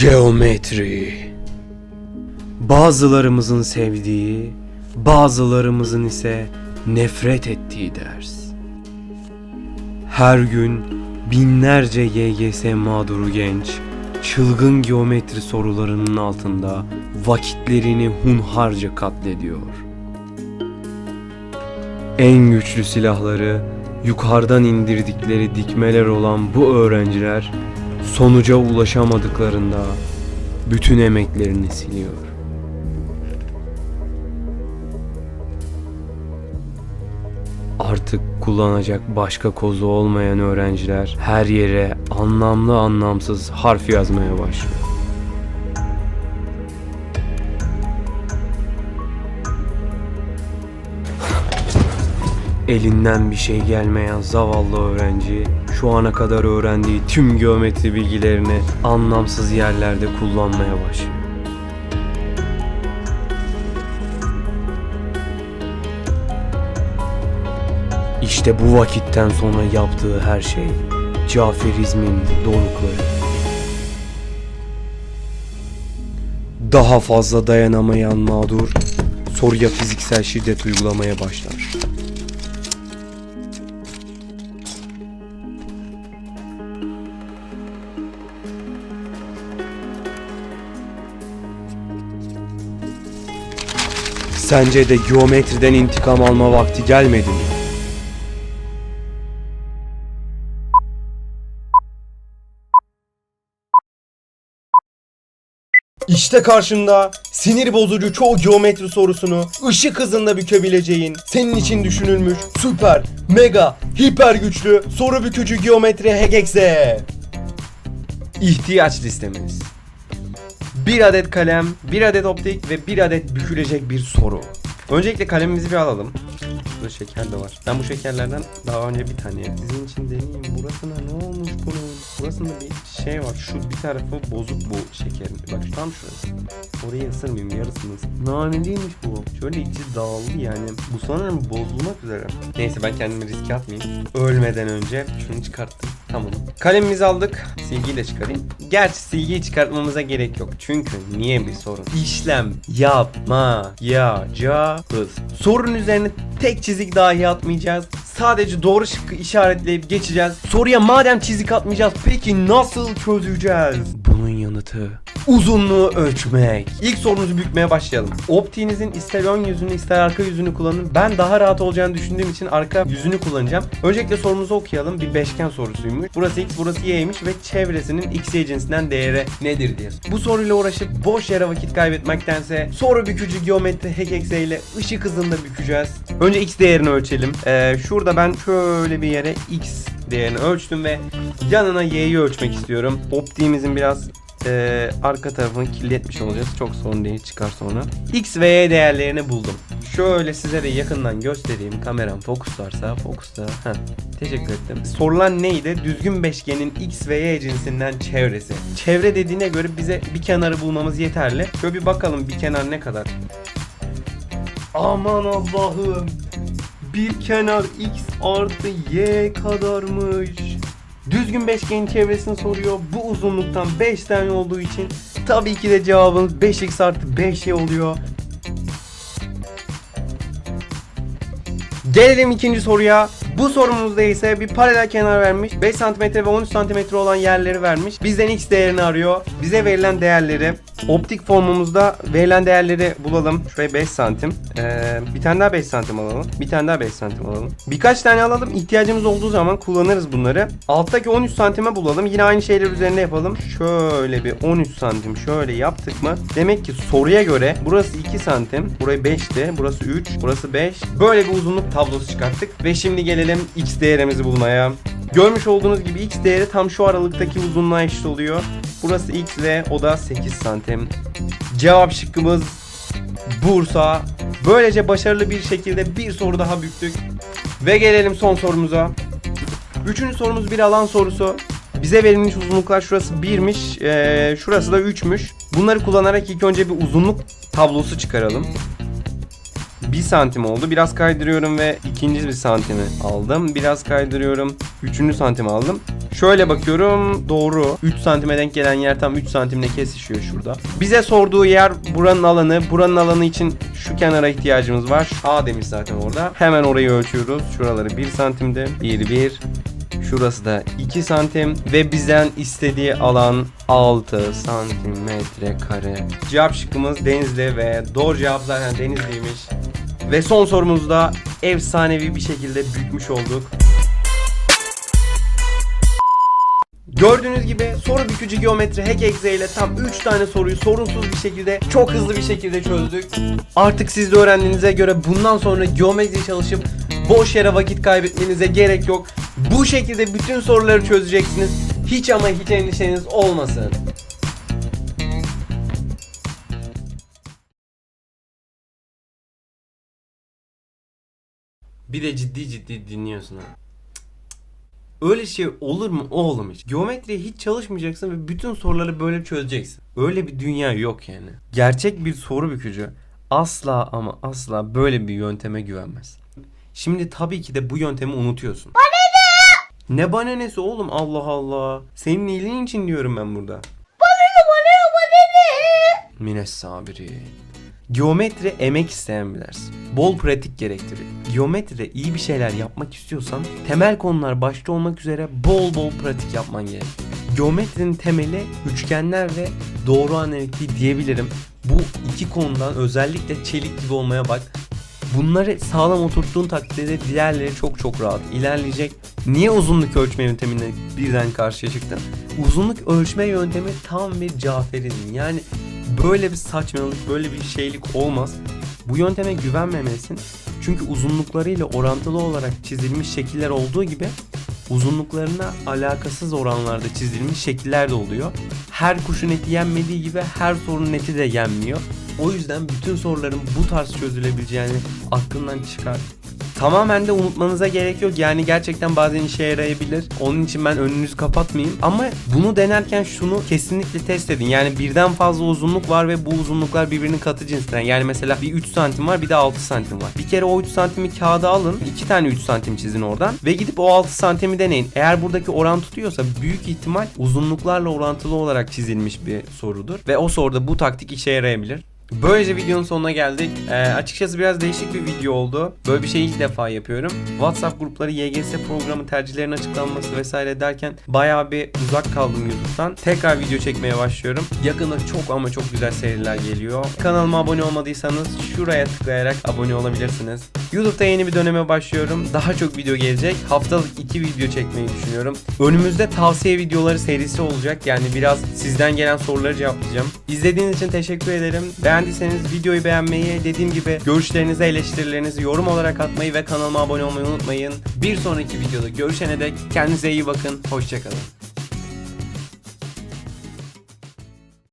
Geometri Bazılarımızın sevdiği, bazılarımızın ise nefret ettiği ders. Her gün binlerce YGS mağduru genç, çılgın geometri sorularının altında vakitlerini hunharca katlediyor. En güçlü silahları yukarıdan indirdikleri dikmeler olan bu öğrenciler sonuca ulaşamadıklarında bütün emeklerini siliyor. Artık kullanacak başka kozu olmayan öğrenciler her yere anlamlı anlamsız harf yazmaya başlıyor. Elinden bir şey gelmeyen zavallı öğrenci şu ana kadar öğrendiği tüm geometri bilgilerini anlamsız yerlerde kullanmaya başlıyor. İşte bu vakitten sonra yaptığı her şey Caferizmin dorukları. Daha fazla dayanamayan mağdur soruya fiziksel şiddet uygulamaya başlar. Sence de geometriden intikam alma vakti gelmedi mi? İşte karşında sinir bozucu çoğu geometri sorusunu ışık hızında bükebileceğin, senin için düşünülmüş süper, mega, hiper güçlü soru bükücü geometri Hegexe. İhtiyaç listemiz. Bir adet kalem, bir adet optik ve bir adet bükülecek bir soru. Öncelikle kalemimizi bir alalım. Burada şeker de var. Ben bu şekerlerden daha önce bir tane yedim. Sizin için deneyeyim. Burasına ne olmuş bunun? Burasında bir şey var. Şu bir tarafı bozuk bu şekerin. Bak tam şurası. Orayı ısırmayayım yarısını ısır. Naneliymiş bu. Şöyle içi dağıldı yani. Bu sanırım bozulmak üzere. Neyse ben kendimi riske atmayayım. Ölmeden önce şunu çıkarttım. Tamam. Kalemimizi aldık. Silgiyi de çıkarayım. Gerçi silgiyi çıkartmamıza gerek yok. Çünkü niye bir sorun? İşlem yapmayacağız. Sorunun üzerine tek çizik dahi atmayacağız. Sadece doğru şıkkı işaretleyip geçeceğiz. Soruya madem çizik atmayacağız peki nasıl çözeceğiz? Bunun yanıtı Uzunluğu ölçmek. İlk sorunuzu bükmeye başlayalım. Optiğinizin ister ön yüzünü ister arka yüzünü kullanın. Ben daha rahat olacağını düşündüğüm için arka yüzünü kullanacağım. Öncelikle sorumuzu okuyalım. Bir beşgen sorusuymuş. Burası x, burası y'ymiş ve çevresinin x, y cinsinden değeri nedir diye. Bu soruyla uğraşıp boş yere vakit kaybetmektense soru bükücü geometri hekekse ile ışık hızında bükeceğiz. Önce x değerini ölçelim. Ee, şurada ben şöyle bir yere x değerini ölçtüm ve yanına y'yi ölçmek istiyorum. Optiğimizin biraz e, arka tarafını kirletmiş olacağız. Çok sorun değil çıkar sonra. X ve Y değerlerini buldum. Şöyle size de yakından göstereyim. Kameram fokuslarsa fokusta. Heh, teşekkür ettim. Sorulan neydi? Düzgün beşgenin X ve Y cinsinden çevresi. Çevre dediğine göre bize bir kenarı bulmamız yeterli. Şöyle bir bakalım bir kenar ne kadar. Aman Allah'ım. Bir kenar X artı Y kadarmış. Düzgün beşgenin çevresini soruyor. Bu uzunluktan 5 tane olduğu için tabii ki de cevabımız 5x artı 5y oluyor. Gelelim ikinci soruya. Bu sorumuzda ise bir paralel kenar vermiş. 5 cm ve 13 cm olan yerleri vermiş. Bizden x değerini arıyor. Bize verilen değerleri optik formumuzda verilen değerleri bulalım. Şuraya 5 santim. Ee, bir tane daha 5 santim alalım. Bir tane daha 5 santim alalım. Birkaç tane alalım. İhtiyacımız olduğu zaman kullanırız bunları. Alttaki 13 santime bulalım. Yine aynı şeyler üzerine yapalım. Şöyle bir 13 santim şöyle yaptık mı? Demek ki soruya göre burası 2 santim. Burayı 5'ti. Burası 3. Burası 5. Böyle bir uzunluk tablosu çıkarttık. Ve şimdi gelelim x değerimizi bulmaya. Görmüş olduğunuz gibi x değeri tam şu aralıktaki uzunluğa eşit oluyor. Burası x ve o da 8 santim. Cevap şıkkımız Bursa. Böylece başarılı bir şekilde bir soru daha büktük. Ve gelelim son sorumuza. Üçüncü sorumuz bir alan sorusu. Bize verilmiş uzunluklar şurası 1'miş, ee, şurası da 3'müş. Bunları kullanarak ilk önce bir uzunluk tablosu çıkaralım. 1 santim oldu. Biraz kaydırıyorum ve ikinci bir santimi aldım. Biraz kaydırıyorum. Üçüncü santim aldım. Şöyle bakıyorum doğru. 3 santime denk gelen yer tam 3 santimle kesişiyor şurada. Bize sorduğu yer buranın alanı. Buranın alanı için şu kenara ihtiyacımız var. A demiş zaten orada. Hemen orayı ölçüyoruz. Şuraları 1 santimde. 1 1 Şurası da 2 santim ve bizden istediği alan 6 santimetre kare. Cevap şıkkımız Denizli ve doğru cevap zaten Denizli'ymiş. Ve son sorumuzda efsanevi bir şekilde büyütmüş olduk. Gördüğünüz gibi soru bükücü geometri hack exe ile tam 3 tane soruyu sorunsuz bir şekilde çok hızlı bir şekilde çözdük. Artık siz de öğrendiğinize göre bundan sonra geometri çalışıp boş yere vakit kaybetmenize gerek yok. Bu şekilde bütün soruları çözeceksiniz. Hiç ama hiç endişeniz olmasın. Bir de ciddi ciddi dinliyorsun ha. Öyle şey olur mu oğlum hiç? Geometriye hiç çalışmayacaksın ve bütün soruları böyle çözeceksin. Öyle bir dünya yok yani. Gerçek bir soru bükücü asla ama asla böyle bir yönteme güvenmez. Şimdi tabii ki de bu yöntemi unutuyorsun. Bana ne? Ne bana nesi oğlum Allah Allah. Senin iyiliğin için diyorum ben burada. Bana ne bana ne bana ne? Mines sabiri. Geometri emek isteyen bir ders. Bol pratik gerektirir. Geometride iyi bir şeyler yapmak istiyorsan temel konular başta olmak üzere bol bol pratik yapman gerek. Geometrinin temeli üçgenler ve doğru analitik diyebilirim. Bu iki konudan özellikle çelik gibi olmaya bak. Bunları sağlam oturttuğun takdirde diğerleri çok çok rahat ilerleyecek. Niye uzunluk ölçme yöntemine birden karşıya çıktın? Uzunluk ölçme yöntemi tam bir Caferizm. Yani böyle bir saçmalık, böyle bir şeylik olmaz. Bu yönteme güvenmemelisin. Çünkü uzunluklarıyla orantılı olarak çizilmiş şekiller olduğu gibi uzunluklarına alakasız oranlarda çizilmiş şekiller de oluyor. Her kuşun eti yenmediği gibi her sorunun eti de yenmiyor. O yüzden bütün soruların bu tarz çözülebileceğini aklından çıkar. Tamamen de unutmanıza gerek yok. Yani gerçekten bazen işe yarayabilir. Onun için ben önünüzü kapatmayayım. Ama bunu denerken şunu kesinlikle test edin. Yani birden fazla uzunluk var ve bu uzunluklar birbirinin katı cinsinden. Yani mesela bir 3 santim var bir de 6 santim var. Bir kere o 3 santimi kağıda alın. 2 tane 3 santim çizin oradan. Ve gidip o 6 santimi deneyin. Eğer buradaki oran tutuyorsa büyük ihtimal uzunluklarla orantılı olarak çizilmiş bir sorudur. Ve o soruda bu taktik işe yarayabilir. Böylece videonun sonuna geldik. Ee, açıkçası biraz değişik bir video oldu. Böyle bir şey ilk defa yapıyorum. WhatsApp grupları, YGS programı tercihlerin açıklanması vesaire derken bayağı bir uzak kaldım YouTube'dan. Tekrar video çekmeye başlıyorum. Yakında çok ama çok güzel seriler geliyor. Kanalıma abone olmadıysanız şuraya tıklayarak abone olabilirsiniz. YouTube'da yeni bir döneme başlıyorum. Daha çok video gelecek. Haftalık iki video çekmeyi düşünüyorum. Önümüzde tavsiye videoları serisi olacak. Yani biraz sizden gelen soruları cevaplayacağım. İzlediğiniz için teşekkür ederim. Beğendiyseniz videoyu beğenmeyi, dediğim gibi görüşlerinizi, eleştirilerinizi yorum olarak atmayı ve kanalıma abone olmayı unutmayın. Bir sonraki videoda görüşene dek kendinize iyi bakın. Hoşçakalın.